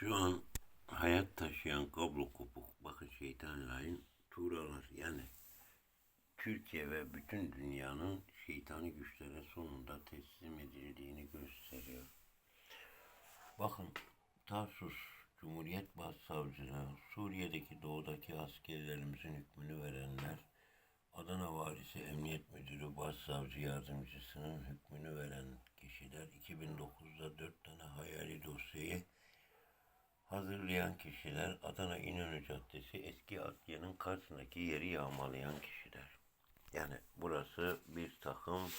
Şu an hayat taşıyan kablo kopuk bakın şeytan lain tuğralar yani Türkiye ve bütün dünyanın şeytani güçlere sonunda teslim edildiğini gösteriyor. Bakın Tarsus Cumhuriyet Başsavcılığı Suriye'deki doğudaki askerlerimizin hükmünü verenler Adana Valisi Emniyet Müdürü Başsavcı Yardımcısının hükmünü veren kişiler 2009'da 4 tane hayali dosyayı hazırlayan kişiler Adana İnönü Caddesi eski Akya'nın karşısındaki yeri yağmalayan kişiler. Yani burası bir takım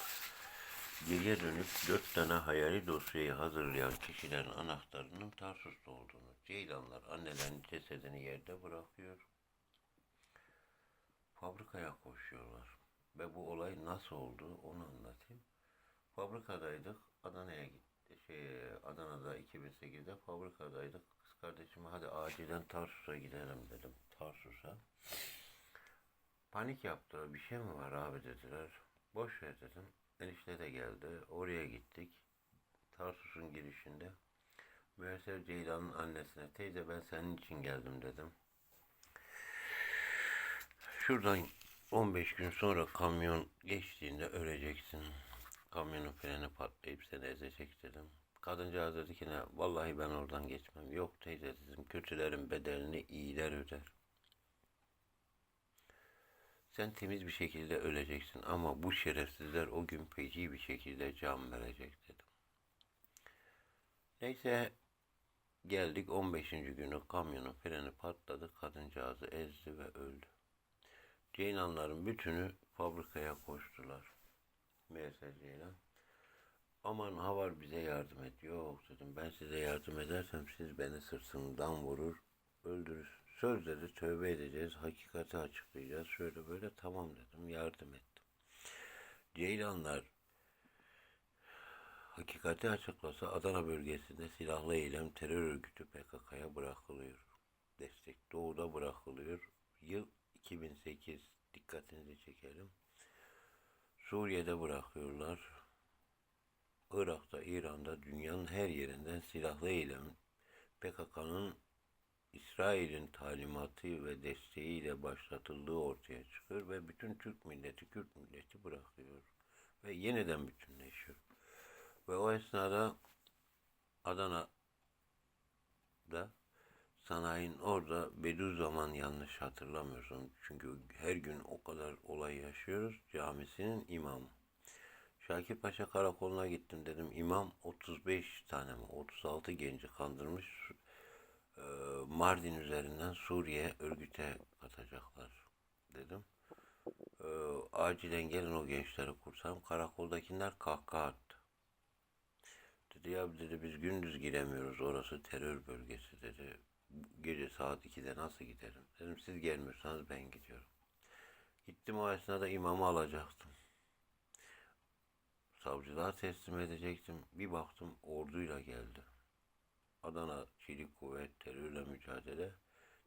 geriye dönüp dört tane hayali dosyayı hazırlayan kişilerin anahtarının Tarsus'ta olduğunu. Ceylanlar annelerin cesedini yerde bırakıyor. Fabrikaya koşuyorlar. Ve bu olay nasıl oldu onu anlatayım. Fabrikadaydık. Adana'ya gitti. Şey, Adana'da 2008'de fabrikadaydık. Kardeşime hadi acilen Tarsus'a gidelim dedim. Tarsus'a. Panik yaptı. Bir şey mi var abi dediler. Boş ver dedim. Enişte de geldi. Oraya gittik. Tarsus'un girişinde. Müesser Ceylan'ın annesine teyze ben senin için geldim dedim. Şuradan 15 gün sonra kamyon geçtiğinde öleceksin. Kamyonun freni patlayıp seni ezecek dedim. Kadıncağız dedi ki ne vallahi ben oradan geçmem. Yok teyze dedim kötülerin bedelini iyiler öder. Sen temiz bir şekilde öleceksin ama bu şerefsizler o gün feci bir şekilde can verecek dedim. Neyse geldik 15. günü kamyonun freni patladı. Kadıncağızı ezdi ve öldü. Ceylanların bütünü fabrikaya koştular. Meğerse Ceylan. Aman Havar bize yardım et. Yok dedim ben size yardım edersem siz beni sırtımdan vurur öldürür. Söz dedi tövbe edeceğiz hakikati açıklayacağız. Şöyle böyle tamam dedim yardım ettim. Ceylanlar hakikati açıklasa Adana bölgesinde silahlı eylem terör örgütü PKK'ya bırakılıyor. Destek doğuda bırakılıyor. Yıl 2008 dikkatinizi çekelim. Suriye'de bırakıyorlar. Irak'ta, İran'da, dünyanın her yerinden silahlı eylem PKK'nın İsrail'in talimatı ve desteğiyle başlatıldığı ortaya çıkıyor ve bütün Türk milleti, Kürt milleti bırakıyor ve yeniden bütünleşiyor. Ve o esnada Adana'da sanayinin orada Bediüzzaman yanlış hatırlamıyorsun. Çünkü her gün o kadar olay yaşıyoruz. Camisinin imamı. Şakir Paşa karakoluna gittim dedim. İmam 35 tane mi 36 genci kandırmış. Ee, Mardin üzerinden Suriye örgüte katacaklar dedim. Ee, acilen gelin o gençleri kurtarım. Karakoldakiler kahkaha attı. Dedi ya dedi biz gündüz giremiyoruz orası terör bölgesi dedi. Gece saat 2'de nasıl giderim? Dedim siz gelmiyorsanız ben gidiyorum. Gittim o esnada imamı alacaktım. Savcılığa teslim edecektim. Bir baktım orduyla geldi. Adana Çelik Kuvvet terörle mücadele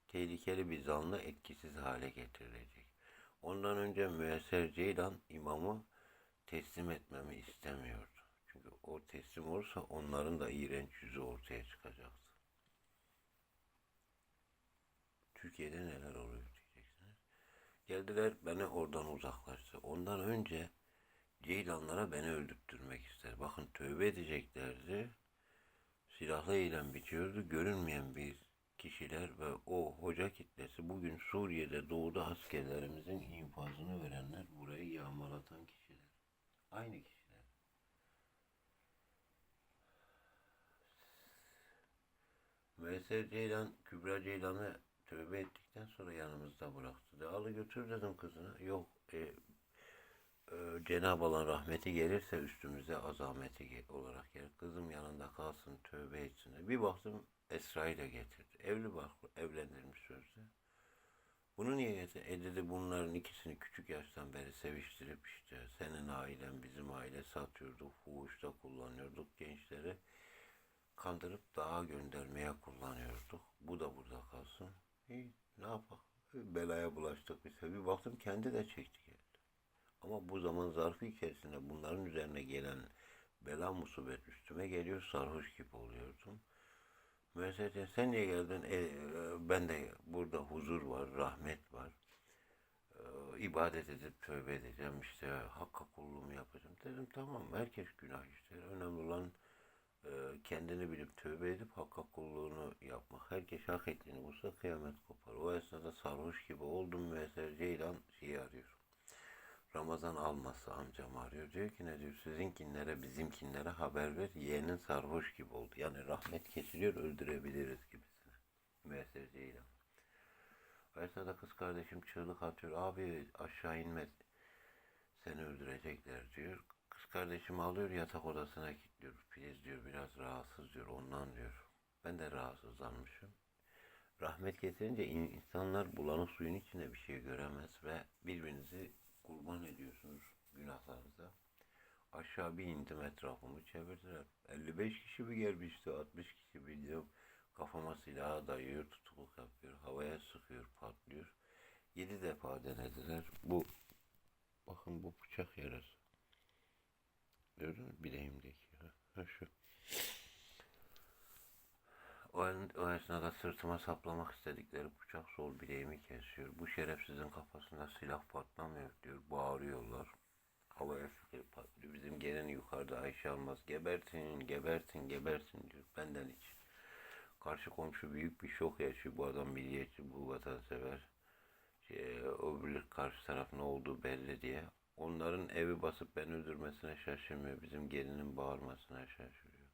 tehlikeli bir zanlı etkisiz hale getirilecek. Ondan önce Müesser Ceylan imamı teslim etmemi istemiyordu. Çünkü o teslim olursa onların da iğrenç yüzü ortaya çıkacaktı. Türkiye'de neler oluyor diyeceksiniz. Geldiler beni oradan uzaklaştı. Ondan önce Ceylanlara beni öldürttürmek ister. Bakın tövbe edeceklerdi. Silahlı eylem bitiyordu. Görünmeyen bir kişiler ve o hoca kitlesi bugün Suriye'de doğuda askerlerimizin infazını verenler burayı yağmalatan kişiler. Aynı kişiler. Veysel Ceylan, Kübra Ceylan'ı tövbe ettikten sonra yanımızda bıraktı. De, alı götür dedim kızına. Yok, e, e, Cenab-ı Allah'ın rahmeti gelirse üstümüze azameti olarak gelir. Kızım yanında kalsın, tövbe etsin. Bir baktım Esra'yı da getirdi. Evli bak, evlendirmiş sözde. Bunu niye getirdi? E dedi bunların ikisini küçük yaştan beri seviştirip işte senin ailen bizim aile satıyorduk, fuhuşta kullanıyorduk gençleri. Kandırıp dağa göndermeye kullanıyorduk. Bu da burada kalsın. İyi, ne yapalım? Belaya bulaştık biz. Bir baktım kendi de çekti. Ama bu zaman zarfı içerisinde bunların üzerine gelen bela musibet üstüme geliyor sarhoş gibi oluyordum. Mesela sen niye geldin? E, e, ben de burada huzur var, rahmet var. E, ibadet edip tövbe edeceğim işte hakka kulluğumu yapacağım. Dedim tamam herkes günah işler. Önemli olan e, kendini bilip tövbe edip hakka kulluğunu yapmak. Herkes hak ettiğini bulsa kıyamet kopar. O esnada sarhoş gibi oldum mesela Ceylan şeyi arıyor. Ramazan almazsa amcam arıyor. Diyor ki ne diyor sizinkinlere bizimkinlere haber ver. Yeğenin sarhoş gibi oldu. Yani rahmet kesiliyor öldürebiliriz gibisine. Müessir Ceylan. O esnada kız kardeşim çığlık atıyor. Abi aşağı inme seni öldürecekler diyor. Kız kardeşim alıyor yatak odasına kilitliyor. Filiz diyor biraz rahatsız diyor ondan diyor. Ben de rahatsızlanmışım. Rahmet in- insanlar bulanık suyun içinde bir şey göremez ve birbirinizi kurban ediyorsunuz günahlarınıza. Aşağı bir indim etrafımı çevirdiler. 55 kişi bir gelmişti, 60 kişi biliyorum. Kafama silah dayıyor, tutukluk yapıyor, havaya sıkıyor, patlıyor. 7 defa denediler. Bu, bakın bu bıçak yarası. Gördün mü bileğimdeki? Ha, ha şu. O, o esnada sırtıma saplamak istedikleri bıçak sol bileğimi kesiyor. Bu şerefsizin kafasında silah patlamıyor diyor. Bağırıyorlar. Havaya sıkıyor patlıyor. Bizim gelin yukarıda Ayşe Almaz gebertin, gebertin, gebertin diyor. Benden hiç. Karşı komşu büyük bir şok yaşıyor. Bu adam milliyetçi, bu vatansever. Şey, öbürü karşı taraf ne olduğu belli diye. Onların evi basıp beni öldürmesine şaşırmıyor. Bizim gelinin bağırmasına şaşırıyor.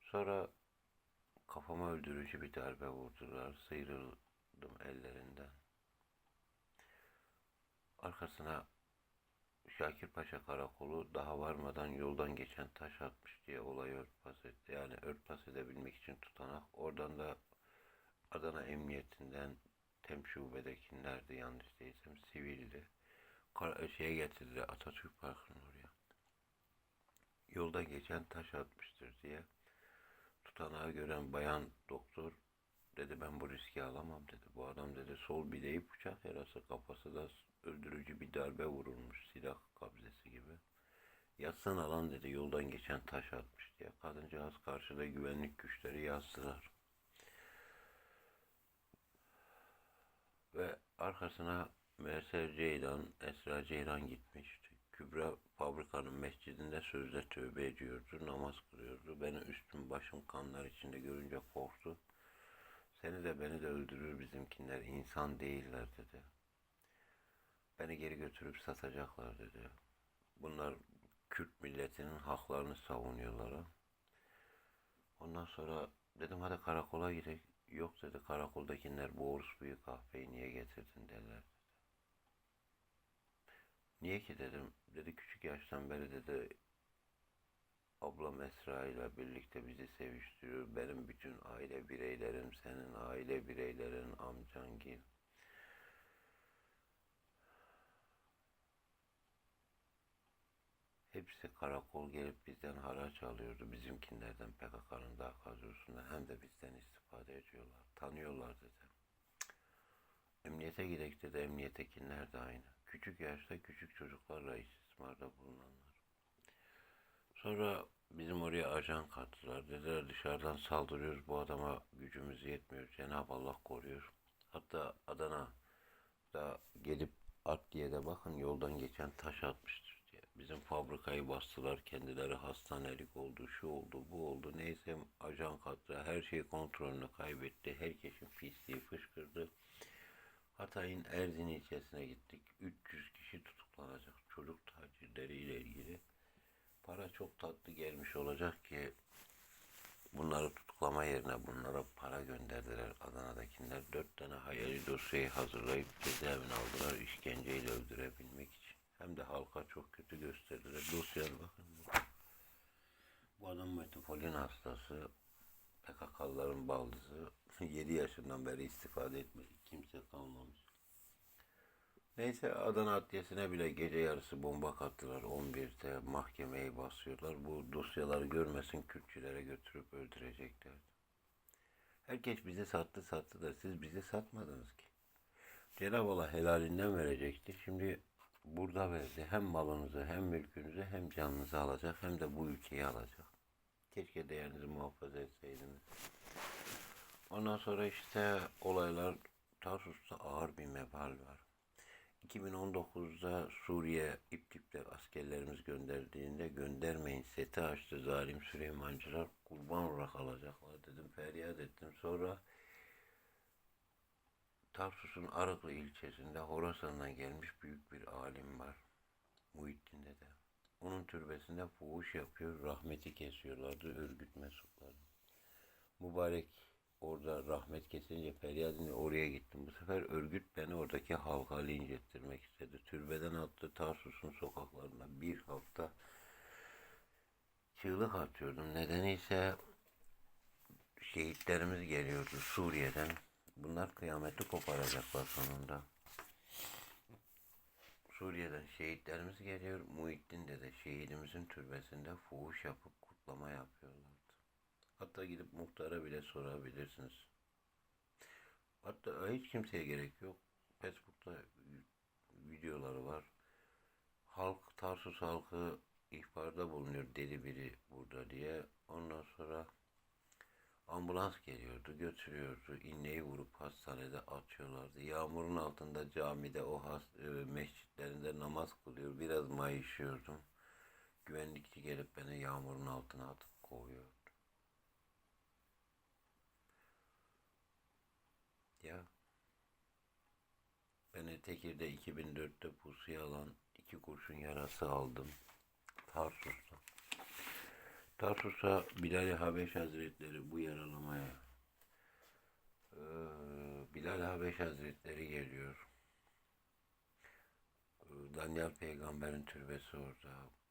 Sonra Kafama öldürücü bir darbe vurdular. Sıyrıldım ellerinden. Arkasına Şakir Paşa karakolu daha varmadan yoldan geçen taş atmış diye olayı örtbas etti. Yani örtbas edebilmek için tutanak. Oradan da Adana Emniyetinden tem şubedekilerdi yanlış değilsem sivildi. Kar- şeye getirdiler Atatürk Parkı'nın oraya. Yolda geçen taş atmıştır diye tutanağı gören bayan doktor dedi ben bu riski alamam dedi. Bu adam dedi sol bileği bıçak yarası kafası da öldürücü bir darbe vurulmuş silah kabzesi gibi. Yatsan alan dedi yoldan geçen taş atmış diye. Kadıncağız karşıda güvenlik güçleri yazdılar. Ve arkasına Merser Ceylan, Esra Ceylan gitmişti. Kübra fabrikanın mescidinde sözde tövbe ediyordu, namaz kılıyordu. Beni üstüm başım kanlar içinde görünce korktu. Seni de beni de öldürür bizimkinler, insan değiller dedi. Beni geri götürüp satacaklar dedi. Bunlar Kürt milletinin haklarını savunuyorlar. Ondan sonra dedim hadi karakola gidelim. Yok dedi karakoldakiler bu büyük kahveyi niye getirdin derler. Niye ki dedim. Dedi küçük yaştan beri dedi ablam Esra ile birlikte bizi seviştiriyor. Benim bütün aile bireylerim, senin aile bireylerin, amcan gil. Hepsi karakol gelip bizden haraç alıyordu. Bizimkinlerden PKK'nın daha kadrosundan hem de bizden istifade ediyorlar. Tanıyorlar dedi. Emniyete gidek dedi. Emniyetekiler de aynı. Küçük yaşta küçük çocuklarla istismarda bulunanlar. Sonra bizim oraya ajan kattılar. Dediler dışarıdan saldırıyoruz. Bu adama gücümüz yetmiyor. Cenab-ı Allah koruyor. Hatta Adana da gelip adliyede bakın yoldan geçen taş atmıştır diye. Bizim fabrikayı bastılar. Kendileri hastanelik oldu. Şu oldu bu oldu. Neyse ajan kattı. Her şey kontrolünü kaybetti. Herkesin pisliği fışkırdı. Hatay'ın Erzin ilçesine gittik. 300 kişi tutuklanacak çocuk tacirleriyle ilgili. Para çok tatlı gelmiş olacak ki bunları tutuklama yerine bunlara para gönderdiler Adana'dakiler. Dört tane hayali dosyayı hazırlayıp cezaevine aldılar işkenceyle öldürebilmek için. Hem de halka çok kötü gösterdiler. Dosyaya bakın. Bu adam metafolin hastası. PKK'lıların baldızı 7 yaşından beri istifade etmedi. Kimse kalmamış. Neyse Adana Adliyesi'ne bile gece yarısı bomba kattılar. 11'de mahkemeyi basıyorlar. Bu dosyaları görmesin Kürtçülere götürüp öldüreceklerdi. Herkes bizi sattı sattı da siz bizi satmadınız ki. Cenab-ı Allah helalinden verecekti. Şimdi burada verdi. Hem malınızı hem mülkünüzü hem canınızı alacak hem de bu ülkeyi alacak. Keşke değerinizi muhafaza etseydiniz. Ondan sonra işte olaylar Tarsus'ta ağır bir mebal var. 2019'da Suriye İplik'te askerlerimiz gönderdiğinde göndermeyin seti açtı zalim Süleymancılar kurban olarak alacaklar dedim feryat ettim sonra Tarsus'un Arıklı ilçesinde Horasan'dan gelmiş büyük bir alim var. Muhittin dede. Onun türbesinde fuhuş yapıyor, rahmeti kesiyorlardı örgüt mensupları. Mübarek orada rahmet kesince feryadını oraya gittim. Bu sefer örgüt beni oradaki halka linç ettirmek istedi. Türbeden attı Tarsus'un sokaklarında bir hafta çığlık atıyordum. Nedeni ise şehitlerimiz geliyordu Suriye'den. Bunlar kıyameti koparacaklar sonunda. Suriye'den şehitlerimiz geliyor. Muhittin de şehidimizin türbesinde fuhuş yapıp kutlama yapıyorlardı. Hatta gidip muhtara bile sorabilirsiniz. Hatta hiç kimseye gerek yok. Facebook'ta videoları var. Halk, Tarsus halkı ihbarda bulunuyor deli biri burada diye. Ondan sonra ambulans geliyordu, götürüyordu. İğneyi vurup hastanede atıyorlardı. Yağmurun altında camide o has, e, mescitlerinde namaz kılıyor. Biraz mayışıyordum. Güvenlikçi gelip beni yağmurun altına atıp kovuyordu. Ya beni Tekir'de 2004'te pusuya alan iki kurşun yarası aldım. Tarsus'ta. Tarsus'a Bilal-i Habeş Hazretleri bu yaralamaya Bilal Habeş Hazretleri geliyor. Daniel Peygamber'in türbesi orada.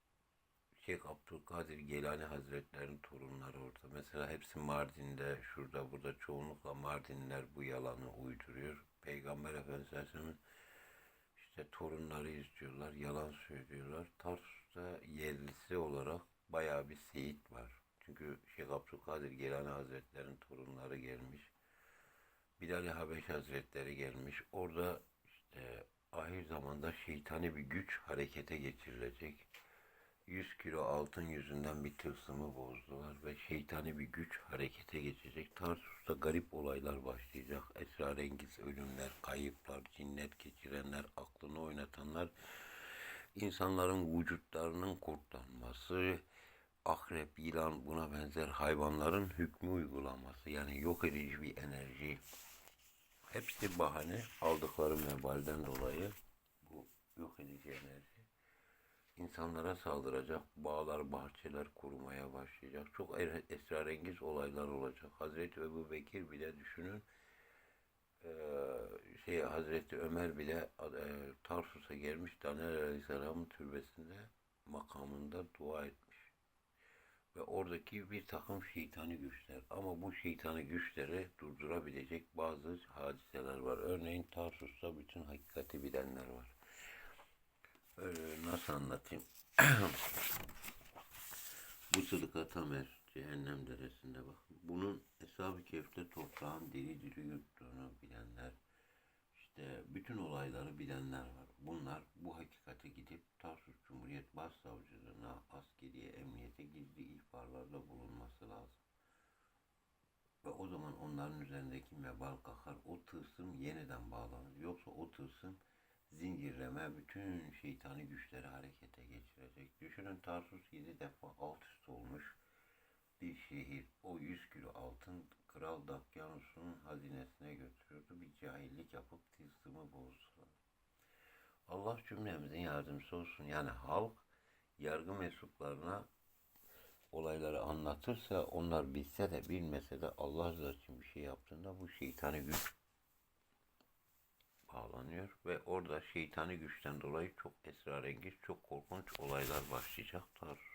Şeyh Abdülkadir Gelani Hazretleri'nin torunları orada. Mesela hepsi Mardin'de, şurada burada çoğunlukla Mardinler bu yalanı uyduruyor. Peygamber Efendimiz işte torunları izliyorlar, yalan söylüyorlar. Tarsus'ta yerlisi olarak bayağı bir seyit var. Çünkü Şeyh Abdülkadir Gelani Hazretleri'nin torunları gelmiş. Bilal-i Habeş Hazretleri gelmiş. Orada işte ahir zamanda şeytani bir güç harekete geçirilecek. 100 kilo altın yüzünden bir tılsımı bozdular ve şeytani bir güç harekete geçecek. Tarsus'ta garip olaylar başlayacak. Esrarengiz ölümler, kayıplar, cinnet geçirenler, aklını oynatanlar, insanların vücutlarının kurtlanması, akrep, yılan buna benzer hayvanların hükmü uygulaması. Yani yok edici bir enerji. Hepsi bahane aldıkları mebalden dolayı bu yok edici enerji insanlara saldıracak, bağlar, bahçeler kurmaya başlayacak. Çok er- esrarengiz olaylar olacak. Hazreti Ebu Bekir bile düşünün, şey Hazreti Ömer bile eee, Tarsus'a gelmiş, Daniel Aleyhisselam'ın türbesinde makamında dua etmiş. Ve oradaki bir takım şeytani güçler. Ama bu şeytani güçleri durdurabilecek bazı hadiseler var. Örneğin Tarsus'ta bütün hakikati bilenler var. Öyle nasıl anlatayım? Bu sıdıka tamer cehennem deresinde bak. Bunun Eshab-ı Kehf'te toprağın diri diri yuttuğunu bilenler, işte bütün olayları bilenler var. Bunlar bu hakikati gidip Tarsus Cumhuriyet Başsavcılığına, askeriye, emniyete gizli ihbarlarda bulunması lazım. Ve o zaman onların üzerindeki mebal kalkar. O tılsım yeniden bağlanır. Yoksa o tılsım zincirleme bütün şeytani güçleri harekete geçirecek. Düşünün Tarsus 7 defa alt üst olmuş bir şehir. O 100 kilo altın Kral Dakyanus'un hazinesine götürüyordu. Bir cahillik yapıp tılsımı bozdular. Allah cümlemizin yardımcısı olsun. Yani halk yargı mensuplarına olayları anlatırsa onlar bilse de bilmese de Allah rızası için bir şey yaptığında bu şeytani güç bağlanıyor ve orada şeytani güçten dolayı çok esrarengiz, çok korkunç olaylar başlayacak Tarsus'ta.